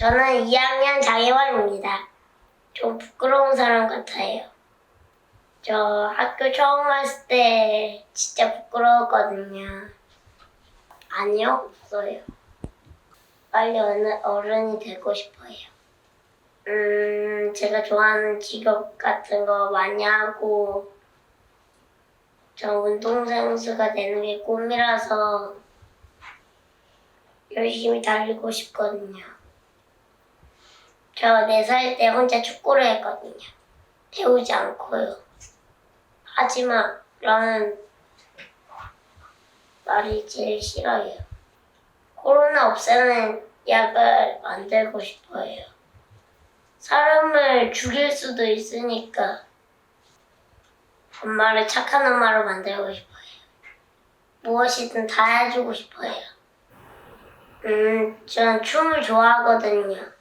저는 2학년 장혜원입니다. 좀 부끄러운 사람 같아요. 저 학교 처음 왔을 때 진짜 부끄러웠거든요. 아니요, 없어요. 빨리 어른이 되고 싶어요. 음, 제가 좋아하는 직업 같은 거 많이 하고, 저 운동선수가 되는 게 꿈이라서 열심히 달리고 싶거든요. 저 4살 때 혼자 축구를 했거든요. 배우지 않고요. 하지만 라는 말이 제일 싫어요. 코로나 없애는 약을 만들고 싶어요. 사람을 죽일 수도 있으니까 엄마를 착한 엄마로 만들고 싶어요. 무엇이든 다 해주고 싶어요. 음, 전 춤을 좋아하거든요.